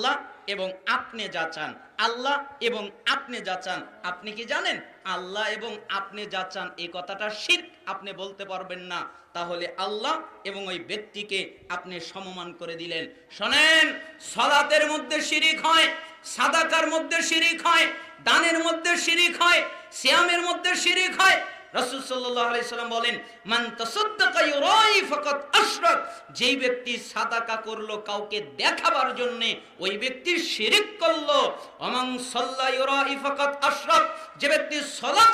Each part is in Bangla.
আল্লাহ এবং আপনি যা চান। আল্লাহ এবং আপনি যা চান। আপনি কি জানেন? আল্লাহ এবং আপনি যা চান, এই কথাটা শির আপনি বলতে পারবেন না। তাহলে আল্লাহ এবং ওই ব্যক্তিকে আপনি সমমান করে দিলেন। শোনেন, সলাতের মধ্যে শিরিক হয়, সাদাকার মধ্যে শিরিক হয়, দানের মধ্যে শিরিক হয়, সিয়ামের মধ্যে শিরিক হয় রাসূল সাল্লাল্লাহু আলাইহি সাল্লাম বলেন, মান তাসাদ্দাকা ইউরাই ফাকাত আশরাক। যেই ব্যক্তি সাদাকা করল কাউকে দেখাবার জন্য, ওই শিরিক করল। সাল্লা ইউরাই যে ব্যক্তি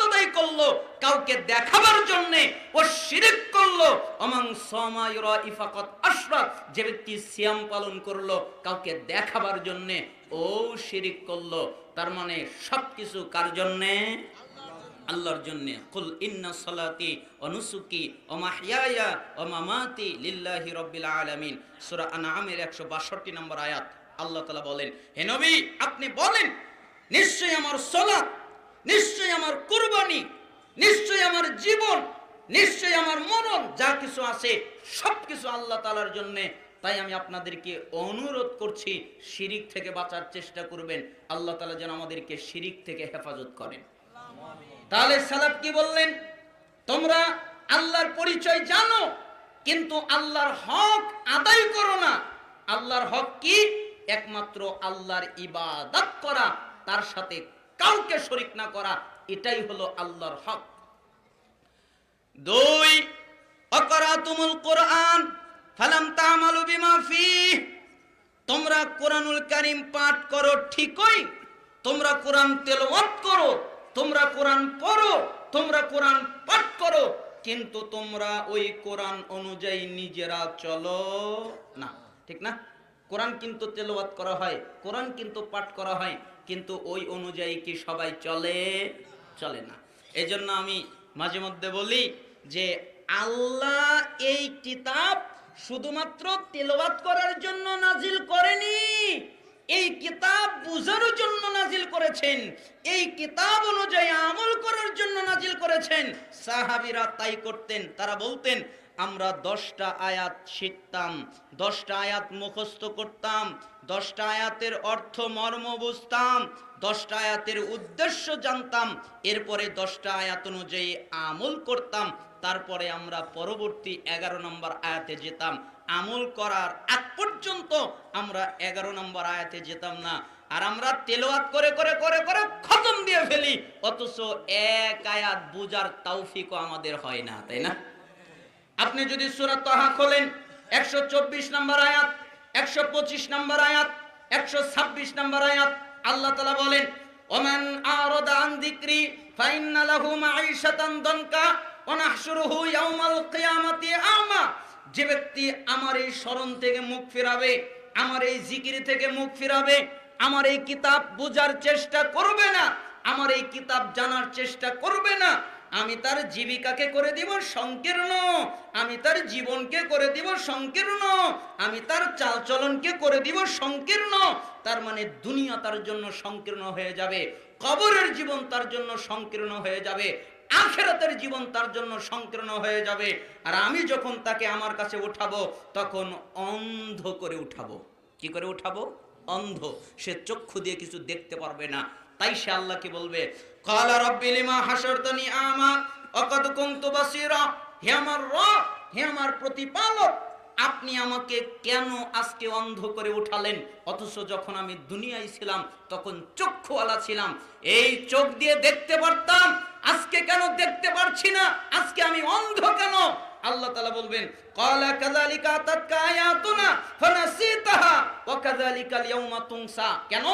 আদায় করল কাউকে দেখাবার জন্য, ও শিরিক করল। অমাং সামা ইউরাই যে ব্যক্তি সিয়াম পালন করল কাউকে দেখাবার জন্য, ও শিরিক করল। তার মানে সবকিছু কার জন্যে? আল্লাহর জন্য, কুল ইন্না সলাতি ও নুসুকি ও মাহিয়ায়া ও মামাতি লিল্লাহি রব্বিল আলামিন। সূরা আনআমের 162 নম্বর আয়াত। আল্লাহ তাআলা বলেন, হে নবী, আপনি বলেন, নিশ্চয়ই আমার সলাত নিশ্চয়ই আমার কুরবানি, নিশ্চয়ই আমার জীবন, নিশ্চয়ই আমার মরণ, যা কিছু আছে সব কিছু আল্লাহ তাআলার জন্য। তাই আমি আপনাদেরকে অনুরোধ করছি, শিরিক থেকে বাঁচার চেষ্টা করবেন। আল্লাহ তাআলা যেন আমাদেরকে শিরিক থেকে হেফাজত করেন। তাহলে সালাফ কি বললেন? তোমরা আল্লাহর পরিচয় জানো, কিন্তু আল্লাহর হক আদায় করো না। আল্লাহর হক কি? একমাত্র আল্লাহর ইবাদত করা, তার সাথে কাউকে শরিক না করা, এটাই হলো আল্লাহর হক। দুই কোরআন, ফালাম তামালু তোমরা কোরআনুল কারিম পাঠ করো ঠিকই, তোমরা কোরআন তেলাওয়াত করো তোমরা কোরআন পড়ো, তোমরা কোরআন পাঠ করো, কিন্তু তোমরা ওই কোরআন অনুযায়ী নিজেরা চলো না। ঠিক না? কোরআন কিন্তু তেলাওয়াত করা হয়, কোরআন কিন্তু পাঠ করা হয়, কিন্তু ওই অনুযায়ী কি সবাই চলে? চলে না। এই জন্য আমি মাঝে মধ্যে বলি যে আল্লাহ এই কিতাব শুধুমাত্র তেলাওয়াত করার জন্য নাজিল করেনি। এই কিতাব বুঝার করেছেন। এই কিতাব অনুযায়ী আমল করার জন্য নাজিল করেছেন। সাহাবিরা তাই করতেন, তারা বলতেন, আমরা দশটা আয়াত শিখতাম, দশটা আয়াত মুখস্থ করতাম, দশটা আয়াতের অর্থ, মর্ম বুঝতাম, দশটা আয়াতের উদ্দেশ্য জানতাম, এরপরে দশটা আয়াত অনুযায়ী আমল করতাম, তারপরে আমরা পরবর্তী এগারো নম্বর আয়াতে যেতাম। আমল করার আগ পর্যন্ত আমরা এগারো নম্বর আয়াতে যেতাম না। আর আমরা তেলোয়াত করে করে করে করে খতম দিয়ে ফেলি। অথচ এক আয়াত বুজার তৌফিকও আমাদের হয় না, তাই না? আপনি যদি সুরাত তহা খোলেন, একশো চব্বিশ নম্বর আয়াত, একশো পঁচিশ নম্বর আয়াত, একশো ছাব্বিশ নম্বর আয়াত, আল্লাহ তালা বলেন, ওমান আরদা আন দিক্রি ফাইন্না দনকা ওয়া নাহশুরুহু কিয়ামাতি আমা। যে ব্যক্তি আমার এই স্মরণ থেকে মুখ ফিরাবে, আমার এই জিকির থেকে মুখ ফিরাবে, আমার এই কিতাব বোঝার চেষ্টা করবে না, আমার এই কিতাব জানার চেষ্টা করবে না, আমি তার জীবিকাকে করে দিব সংকীর্ণ, আমি তার জীবনকে করে দিব সংকীর্ণ, আমি তার চালচলনকে করে দিব সংকীর্ণ, তার মানে দুনিয়া তার জন্য সংকীর্ণ হয়ে যাবে, কবরের জীবন তার জন্য সংকীর্ণ হয়ে যাবে আখেরাতের জীবন তার জন্য সংকীর্ণ হয়ে যাবে। আর আমি যখন তাকে আমার কাছে উঠাবো, তখন অন্ধ করে উঠাবো। কি করে উঠাবো? অন্ধ। সে চক্ষু দিয়ে কিছু দেখতে পারবে না। তাই সে আল্লাহকে বলবে, কালা রব্বি লিমা হাসরতানি আমা, অকদ কুনতু বাসীরা, হে আমার রব, হে আমার প্রতিপালক, আপনি আমাকে কেন আজকে অন্ধ করে উঠালেন? অথচ যখন আমি দুনিয়ায় ছিলাম, তখন চক্ষুওয়ালা ছিলাম। এই চোখ দিয়ে দেখতে পারতাম আজকে কেন দেখতে পারছি না? আজকে আমি অন্ধ কেন? আল্লাহ তাআলা বলবেন, ক্বালা কাযালিকা আতাতকা আয়াতুনা ফানাসিতাহা ওয়া কাযালিকাল ইয়াউমা তুনসা। কেন?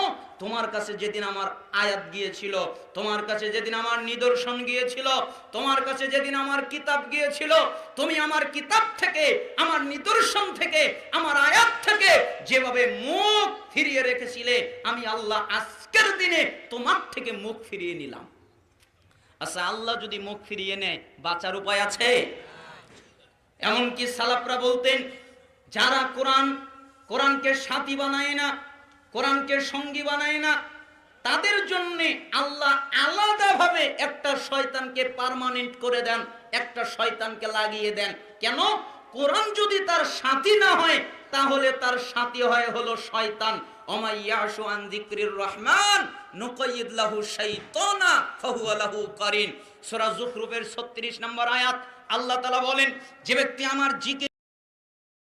তোমার কাছে যেদিন আমার আয়াত গিয়েছিল, তোমার কাছে যেদিন আমার নিদর্শন গিয়েছিল, তোমার কাছে যেদিন আমার কিতাব গিয়েছিল, তুমি আমার কিতাব থেকে, আমার নিদর্শন থেকে, আমার আয়াত থেকে যেভাবে মুখ ফিরিয়ে রেখেছিলে, আমি আল্লাহ আজকের দিনে তোমার থেকে মুখ ফিরিয়ে নিলাম। আচ্ছা আল্লাহ যদি মুখ ফিরিয়ে নেয়, বাঁচার উপায় আছে? এমনকি সালাফরা বলতেন, যারা কোরআন, কোরআনকে সাথী বানায় না, কোরআনকে সঙ্গী বানায় না, তাদের জন্য আল্লাহ আলাদাভাবে একটা শয়তানকে পার্মানেন্ট করে দেন, একটা শয়তানকে লাগিয়ে দেন। কেন? কোরআন যদি তার সাথী না হয়, তাহলে তার সাথী হয় হলো শয়তান। ওমাইয়াশু আন যিকরির রহমান লাহু শাইতানা, ফাহুয়া লাহু কারিন। সূরা যুখরুফের 36 নম্বর আয়াত, আল্লাহ বলেন, যে ব্যক্তি আমার জিকির